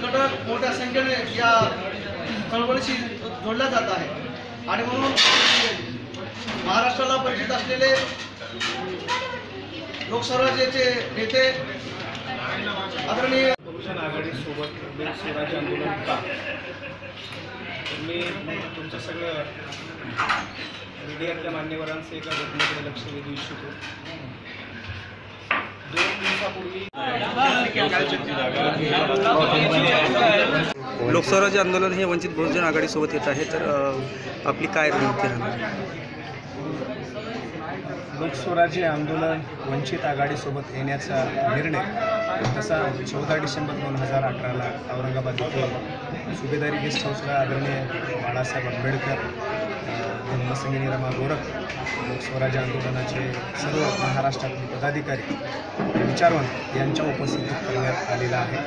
घटक मोठ्या संख्येने या चळवळीशी जोडला जात आहे. आणि म्हणून महाराष्ट्राला परिचित असलेले लोकस्वराज्याचे नेते आदरणीय बहुजन आघाडीसोबत बिल स्वराज्य आंदोलन का? तर मी तुमचं सगळं मीडियातल्या मान्यवरांचं एका घटनेकडे लक्ष वेधू इच्छितो. लोकस्वराज्य आंदोलन हे वंचित बहुजन आघाडीसोबत येत आहे तर आपली काय रणनीती राहणार? लोकस्वराज्य आंदोलन वंचित आघाडीसोबत येण्याचा निर्णय तसा चौदा डिसेंबर दोन हजार अठराला औरंगाबाद येथे सुभेदारी गेस्ट हाऊसला आदरणीय बाळासाहेब आंबेडकर धम्मसंगिनी रमा गोरख लोकस्वराज्य आंदोलनाचे सर्व महाराष्ट्रातील पदाधिकारी विचारवंत यांच्या उपस्थितीत करण्यात आलेला आहे.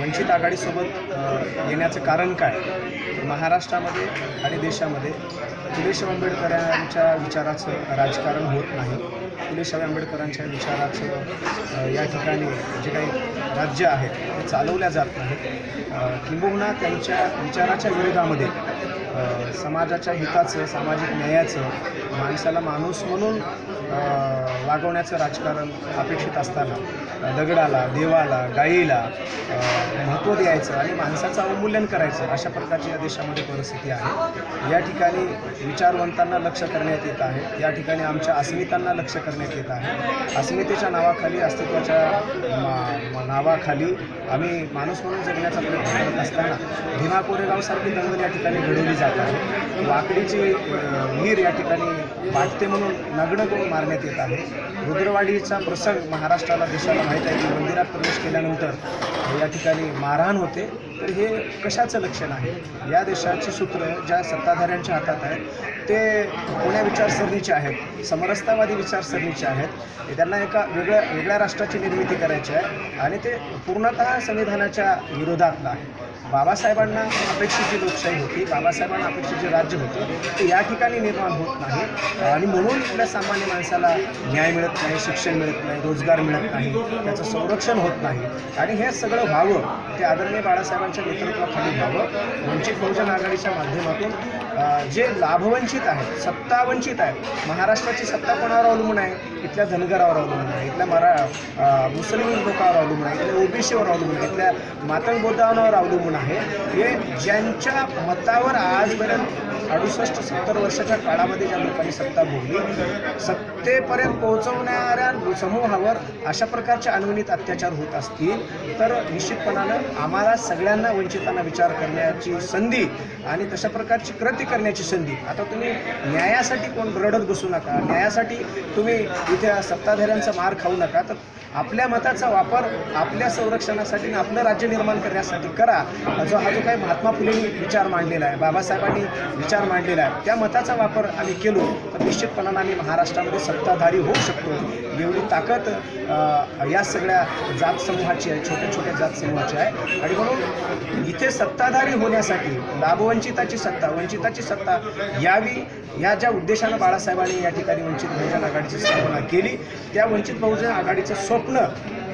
वंचित आघाडीसोबत येण्याचं कारण काय? महाराष्ट्रामध्ये आणि देशामध्ये फुलेशाह आंबेडकरांच्या विचाराचं राजकारण होत नाही. फुलेशाह आंबेडकरांच्या विचाराचं या ठिकाणी जे काही राज्य आहे ते चालवल्या जात नाहीत. किंबहुना त्यांच्या विचाराच्या विरोधामध्ये समाजाच्या हिताचं सामाजिक न्यायाचं माणसाला माणूस म्हणून वागवण्याचं राजकारण अपेक्षित असताना दगडाला देवाला गायीला महत्त्व द्यायचं आणि माणसाचं अवमूल्यन करायचं अशा प्रकारची या देशामध्ये परिस्थिती आहे. या ठिकाणी विचारवंतांना लक्ष करण्यात येत आहे. या ठिकाणी आमच्या अस्मितांना लक्ष करण्यात येत आहे. अस्मितेच्या नावाखाली अस्तित्वाच्या मा- नावाखाली आम्ही माणूस म्हणून जगण्याचा प्रयत्न करत असताना भीमा कोरेगावसारखी दंगल या ठिकाणी घडवली जात आहे. वाकडीची अ, वीर या ठिकाणी वाटते म्हणून नग्न करून मारण्यात येत आहे. रुद्रवाडीचा प्रसंग महाराष्ट्राला देशाला माहीत आहे की मंदिरात प्रवेश केल्यानंतर या ठिकाणी मारहाण होते. तर हे कशाचं लक्षण आहे? या देशाची सूत्र ज्या सत्ताधाऱ्यांच्या हातात आहेत ते कोण्या विचारसरणीचे आहेत समरसतावादी विचारसरणीचे आहेत. त्यांना एका वेगळ्या वेगळ्या राष्ट्राची निर्मिती करायची आहे आणि ते पूर्णतः संविधानाच्या विरोधात आहे. बाबासाहेबांना अपेक्षित जी लोकशाही होती बाबासाहेबांना अपेक्षित जे राज्य होते ते या ठिकाणी निर्माण होत नाही. आणि म्हणून आपल्या सामान्य माणसाला न्याय मिळत नाही शिक्षण मिळत नाही रोजगार मिळत नाही त्याचं संरक्षण होत नाही. आणि हे सगळं व्हावं ते आदरणीय बाळासाहेबांच्या नेतृत्वाखाली व्हावं वंचित बहुजन आघाडीच्या माध्यमातून जे लाभवंचित आहेत सत्तावंचित आहेत महाराष्ट्राची सत्ता कोणावर अवलंबून आहे? इथल्या धनगरावर अवलंबून आहे इथल्या मरा मुस्लिम लोकांवर अवलंबून आहे इथल्या ओबीसीवर अवलंबून आहे इथल्या मातंग बौद्धांवर अवलंबून आहे. हे ज्यांच्या मतावर आजपर्यंत अडुसष्ट सत्तर वर्षाच्या काळामध्ये ज्या लोकांनी सत्ता भोगली सत्तेपर्यंत पोहोचवणाऱ्या समूहावर अशा प्रकारचे अनवणित अत्याचार होत असतील तर निश्चितपणानं आम्हाला सगळ्यांना वंचितांना विचार करण्याची संधी आणि तशा प्रकारची कृती करण्याची संधी. आता तुम्ही न्यायासाठी कोण रडत बसू नका न्यायासाठी तुम्ही इथे सत्ताधाऱ्यांचा मार खाऊ नका तर आपल्या मताचा वापर आपल्या संरक्षणासाठी आणि आपलं राज्य निर्माण करण्यासाठी करा. जो हा जो काही महात्मा फुलेंनी विचार मांडलेला आहे बाबासाहेबांनी विचार मांडलेला आहे त्या मताचा वापर आम्ही केलो. निश्चितपणानं आम्ही महाराष्ट्रामध्ये सत्ताधारी होऊ शकतो. एवढी ताकद या सगळ्या जात समूहाची आहे छोट्या छोट्या जात समूहाची आहे. आणि म्हणून इथे सत्ताधारी होण्यासाठी लाभवंचिताची सत्ता वंचिताची सत्ता यावी या ज्या उद्देशानं बाळासाहेबांनी या ठिकाणी वंचित बहुजन आघाडीची स्थापना केली त्या वंचित बहुजन आघाडीचं स्वप्न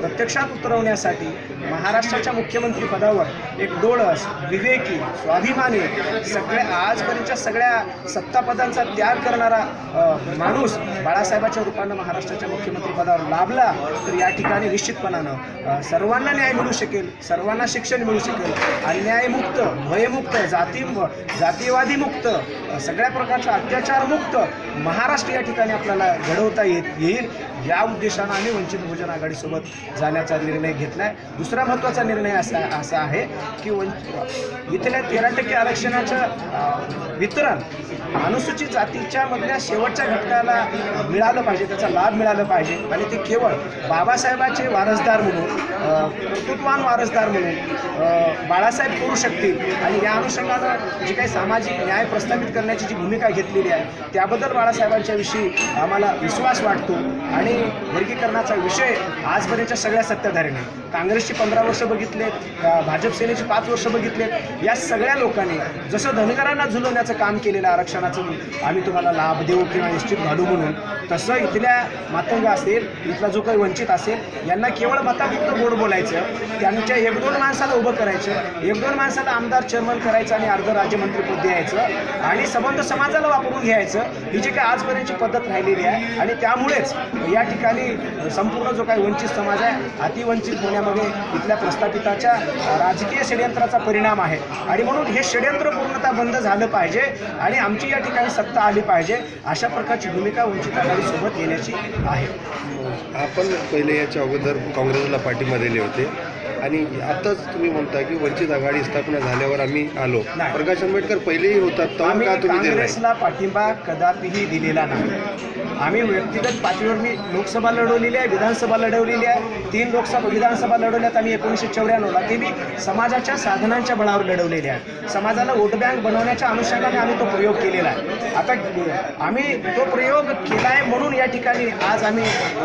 प्रत्यक्षात उतरवण्यासाठी महाराष्ट्राच्या मुख्यमंत्री पदावर एक डोळस विवेकी स्वाभिमानी सगळ्या आजपर्यंतच्या सगळ्या सत्तापदांचा त्याग करणारा माणूस बाळासाहेबाच्या रूपानं महाराष्ट्राच्या मुख्यमंत्री पदावर लाभला तर या ठिकाणी निश्चितपणानं सर्वांना न्याय मिळू शकेल सर्वांना शिक्षण मिळू शकेल. अन्यायमुक्त भयमुक्त जाती जातीवादीमुक्त सगळ्या प्रकारच्या अत्याचारमुक्त महाराष्ट्र या ठिकाणी आपल्याला घडवता येत येईल. या उद्देशानं आम्ही वंचित बहुजन आघाडीसोबत जाण्याचा निर्णय घेतला आहे दुसरा महत्त्वाचा निर्णय असा असा आहे की वंच इथल्या तेरा टक्के आरक्षणाचं वितरण अनुसूचित जातीच्या मधल्या शेवटच्या घटकाला मिळालं पाहिजे त्याचा लाभ मिळाला पाहिजे. आणि ते केवळ बाबासाहेबाचे वारसदार म्हणून कर्तृत्वान वारसदार म्हणून बाळासाहेब करू शकतील. आणि या अनुषंगानं जी काही सामाजिक न्याय प्रस्थापित करण्याची जी भूमिका घेतलेली आहे त्याबद्दल बाळासाहेबांच्या विषयी आम्हाला विश्वास वाटतो. आणि वर्गीकरणाचा विषय आजपर्यंतच्या सगळ्या सत्ताधाऱ्यांनी. काँग्रेसची पंधरा वर्ष बघितले भाजप सेनेची पाच वर्ष बघितले या सगळ्या लोकांनी जसं धनगरांना झुलवण्याचं काम केलेलं आरक्षण आरक्षणाचं आम्ही तुम्हाला लाभ देऊ किंवा निश्चित घालू म्हणून तसं इथल्या मातंग असेल इथला जो काही वंचित असेल यांना केवळ मतापुरतं गोड बोलायचं त्यांच्या एक दोन माणसाला उभं करायचं एक दोन माणसाला आमदार चेअरमन करायचं आणि अर्ध राज्यमंत्रीपद द्यायचं आणि संबंध समाजाला वापरून घ्यायचं ही जी काही आजपर्यंतची पद्धत राहिलेली आहे. आणि त्यामुळेच या ठिकाणी संपूर्ण जो काही वंचित समाज आहे अतिवंचित होण्यामध्ये इथल्या प्रस्थापिताच्या राजकीय षडयंत्राचा परिणाम आहे. आणि म्हणून हे षडयंत्र पूर्णतः बंद झालं पाहिजे आणि आमची या ठिकाणी सत्ता आली पाहिजे अशा प्रकारची भूमिका वंचित आघाडीसोबत येण्याची आहे. आपण पहिले याच्या अगोदर काँग्रेसला पाठिंबा दिले होते. आणि आताच तुम्ही म्हणता की वंचित आघाडी स्थापना झाल्यावर आम्ही आलो. नाही. प्रकाश आंबेडकर पहिलेही तेव्हा आम्ही का तुम्ही दिले नाही? काँग्रेसला पाठिंबा कदापिही दिलेला नाही. आम्ही व्यक्तिगत पातळीवर मी लोकसभा लढवलेली आहे विधानसभा लढवलेली आहे. तीन लोकसभा विधानसभा लढवल्यात आम्ही एकोणीसशे चौऱ्याण्णवला ते मी समाजाच्या साधनांच्या बळावर लढवलेले आहे. समाजाला वोट बँक बनवण्याच्या अनुषंगाने आम्ही तो प्रयोग केलेला आहे. आता आम्ही तो प्रयोग केला आहे म्हणून या ठिकाणी आज आम्ही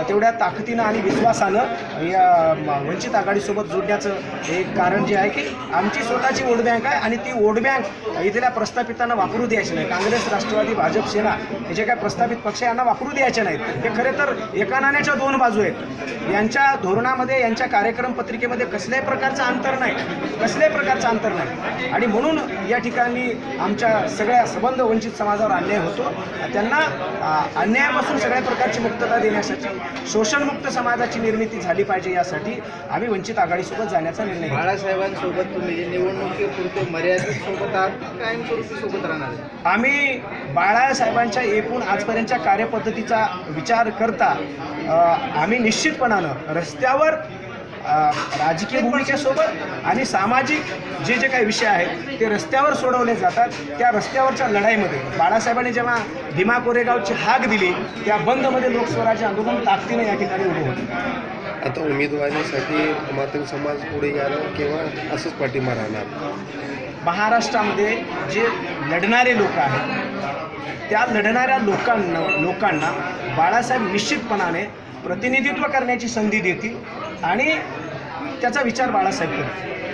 तेवढ्या ताकदीनं आणि विश्वासानं या वंचित आघाडीसोबत जोडण्याचं एक कारण जे आहे की आमची स्वतःची वोट बँक आहे आणि ती वोट बँक इथल्या प्रस्थापितांना वापरू द्यायची नाही. काँग्रेस राष्ट्रवादी भाजप सेना हे जे काय प्रस्थापित पक्ष यांना वापरू द्यायचे नाहीत हे खरे तर एका नाण्याच्या दोन बाजू आहेत. यांच्या धोरणामध्ये यांच्या कार्यक्रम पत्रिकेमध्ये कसल्याही प्रकारचं अंतर नाही कसल्याही प्रकारचं अंतर नाही. आणि म्हणून या ठिकाणी आमच्या सगळ्या संबंध वंचित समाजावर अन्याय होतो. त्यांना अन्यायापासून सगळ्या प्रकारची मुक्तता देण्यासाठी शोषणमुक्त समाजाची निर्मिती झाली पाहिजे यासाठी आम्ही वंचित आघाडीसोबत जाण्याचा निर्णय बाळासाहेबांसोबत तुम्ही निवडणुकीपुरते मर्यादित सोबत आहात कायमस्वरूपी सोबत राहणार आम्ही बाळासाहेबांच्या एकूण आजपर्यंतच्या कार्यपद्धतीचा विचार करता आम्ही निश्चितपणानं रस्त्यावर राजकीय भूमिकेसोबत आणि सामाजिक जे जे काही विषय आहेत ते रस्त्यावर सोडवले जातात. त्या रस्त्यावरच्या लढाईमध्ये बाळासाहेबांनी जेव्हा भीमा कोरेगावची हाक दिली त्या बंदमध्ये लोकस्वराज्य आंदोलन ताकदीने या ठिकाणी उभं होतं. आता उमेदवारीसाठी मातंग समाज पुढे यायला किंवा असंच पाठिंबा राहणार? महाराष्ट्रामध्ये जे लढणारे लोक आहेत त्या लढणाऱ्या लोकांना लोकांना बाळासाहेब निश्चितपणाने प्रतिनिधित्व करण्याची संधी देतील आणि त्याचा विचार बाळासाहेब करतील.